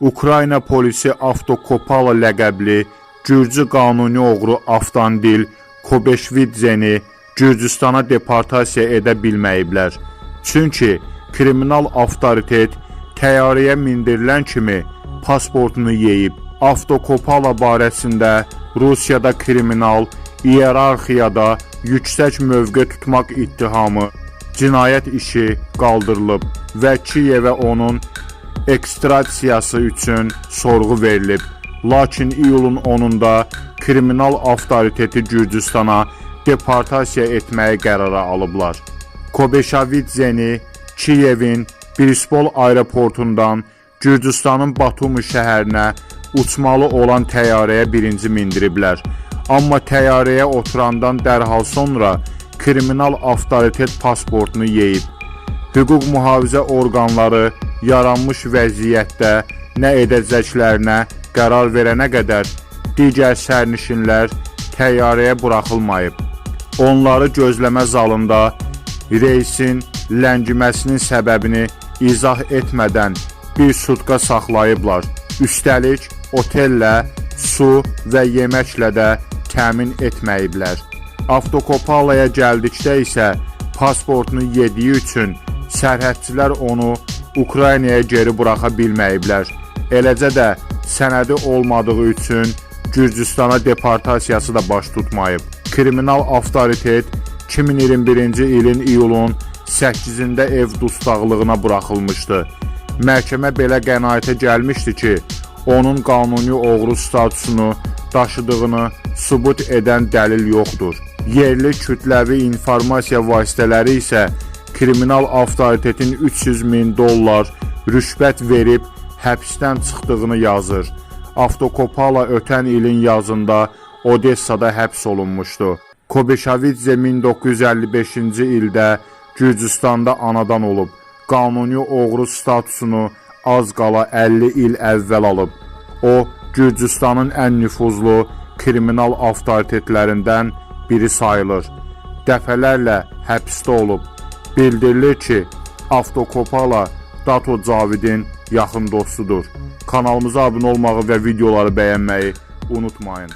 Ukrayna polisi Avtokopala ləqəbli Gürcü qanuni oğru Avtandil Kobeşvidzeni Gürcüstana deportasiya edə bilməyiblər. Çünki kriminal avtoritet təyyarəyə mindirilən kimi pasportunu yeyib. Avtokopala barəsində Rusiyada kriminal iyerarxiyada yüksək mövqe tutmaq ittihamı cinayət işi qaldırılıb və Kiyevə onun ekstradisiyası üçün sorğu verilib. Lakin iyulun 10-da kriminal avtoriteti Gürcüstana deportasiya etməyə qərara alıblar. Kobeşavidzeni Kiyevin Brispol aeroportundan Gürcüstanın Batumi şəhərinə uçmalı olan təyyarəyə birinci mindiriblər. Amma təyyarəyə oturandan dərhal sonra kriminal avtoritet pasportunu yeyib. Hüquq mühafizə orqanları yaranmış vəziyyətdə nə edəcəklərinə qərar verənə qədər digər sərnişinlər təyyarəyə buraxılmayıb. Onları gözləmə zalında reisin ləngiməsinin səbəbini izah etmədən bir sutka saxlayıblar. Üstəlik otellə, su və yeməklə də təmin etməyiblər. Avtokopalaya gəldikdə isə pasportunu yediyi üçün sərhədçilər onu Ukraynaya geri buraxa bilməyiblər. Eləcə də sənədi olmadığı üçün Gürcüstana deportasiyası da baş tutmayıb. Kriminal avtoritet 2021-ci ilin iyulun 8-də ev dustaqlığına buraxılmışdı. Məhkəmə belə qənaətə gəlmişdi ki, onun qanuni oğru statusunu daşıdığını sübut edən dəlil yoxdur. Yerli kütləvi informasiya vasitələri isə kriminal avtoritetin 300 min dollar rüşvət verib həbsdən çıxdığını yazır. Avtokopala ötən ilin yazında Odessada həbs olunmuşdu. Kobeşavidze 1955-ci ildə Gürcüstanda anadan olub. Qanuni oğru statusunu az qala 50 il əvvəl alıb. O, Gürcüstanın ən nüfuzlu kriminal avtoritetlərindən biri sayılır. Dəfələrlə həbsdə olub. Bildirilir ki, Avtokopala Dato Cavidin yaxın dostudur. Kanalımıza abunə olmağı və videoları bəyənməyi unutmayın.